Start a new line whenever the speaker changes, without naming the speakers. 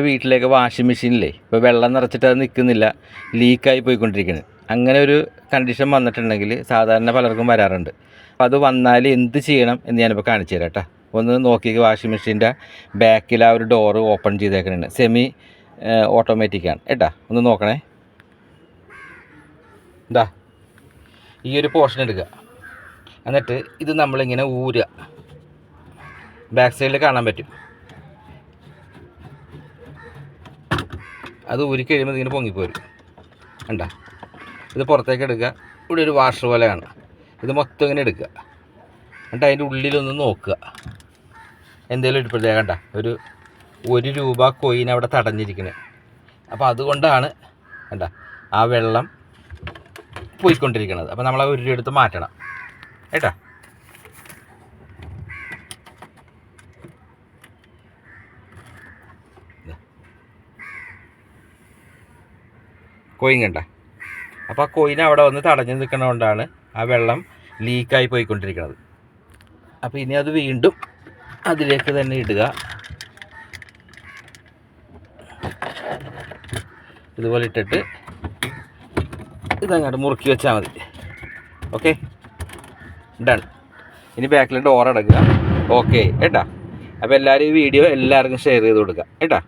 വീട്ടിലേക്ക് വാഷിംഗ് മെഷീനിലേ ഇപ്പോൾ വെള്ളം നിറച്ചിട്ട് അത് നിൽക്കുന്നില്ല ലീക്കായി പോയിക്കൊണ്ടിരിക്കുന്നത് അങ്ങനെ ഒരു കണ്ടീഷൻ വന്നിട്ടുണ്ടെങ്കിൽ സാധാരണ പലർക്കും വരാറുണ്ട്. അപ്പോൾ അത് വന്നാൽ എന്ത് ചെയ്യണം എന്ന് ഞാനിപ്പോൾ കാണിച്ചു തരാം കേട്ടോ ഒന്ന് നോക്കി വാഷിംഗ് മെഷീന്റെ ബാക്കിൽ ആ ഒരു ഡോറ് ഓപ്പൺ ചെയ്തേക്കുന്നുണ്ട് സെമി ഓട്ടോമാറ്റിക്കാണ് കേട്ടാ ഒന്ന് നോക്കണേ. ഇതാ ഈ ഒരു പോർഷൻ എടുക്കുക. എന്നിട്ട് ഇത് നമ്മളിങ്ങനെ ഊരുക. ബാക്ക് സൈഡിൽ കാണാൻ പറ്റും. അത് ഊരി കഴിയുമ്പോൾ ഇങ്ങനെ പൊങ്ങിപ്പോരും. കണ്ട? ഇത് പുറത്തേക്ക് എടുക്കുക. ഇവിടെ ഒരു വാഷർ പോലെയാണ്. ഇത് മൊത്തം ഇങ്ങനെ എടുക്കുക. എന്നിട്ട് അതിന്റെ ഉള്ളിലൊന്ന് നോക്കുക. എന്തെങ്കിലും ഇരിപ്പഴത്തേ കണ്ട? ഒരു ഒരു രൂപ കോയിൻ അവിടെ തടഞ്ഞിരിക്കുന്നത് അപ്പോൾ അതുകൊണ്ടാണ് കണ്ട? ആ വെള്ളം പോയിക്കൊണ്ടിരിക്കുന്നത് അപ്പോൾ നമ്മൾ ആ ഒരു രൂപ എടുത്ത് മാറ്റണം. ഏട്ടാ കോയിൻ കണ്ട. അപ്പോൾ ആ കോയിൻ അവിടെ വന്ന് തടഞ്ഞു നിൽക്കുന്നതുകൊണ്ടാണ് ആ വെള്ളം ലീക്കായി പോയിക്കൊണ്ടിരിക്കുന്നത് അപ്പോൾ ഇനി അത് വീണ്ടും അതിലേക്ക് തന്നെ ഇടുക. ഇതുപോലെ ഇട്ടിട്ട് ഇതങ്ങോട്ട് മുറുക്കി വെച്ചാൽ മതി. ഓക്കെ? ഡൺ ഇനി ബാക്കിൽ ഡോർ അടക്കുക. ഓക്കെ ഏട്ടാ. അപ്പോൾ എല്ലാവരും ഈ വീഡിയോ എല്ലാവർക്കും ഷെയർ ചെയ്ത് കൊടുക്കുക. ഏട്ടാ.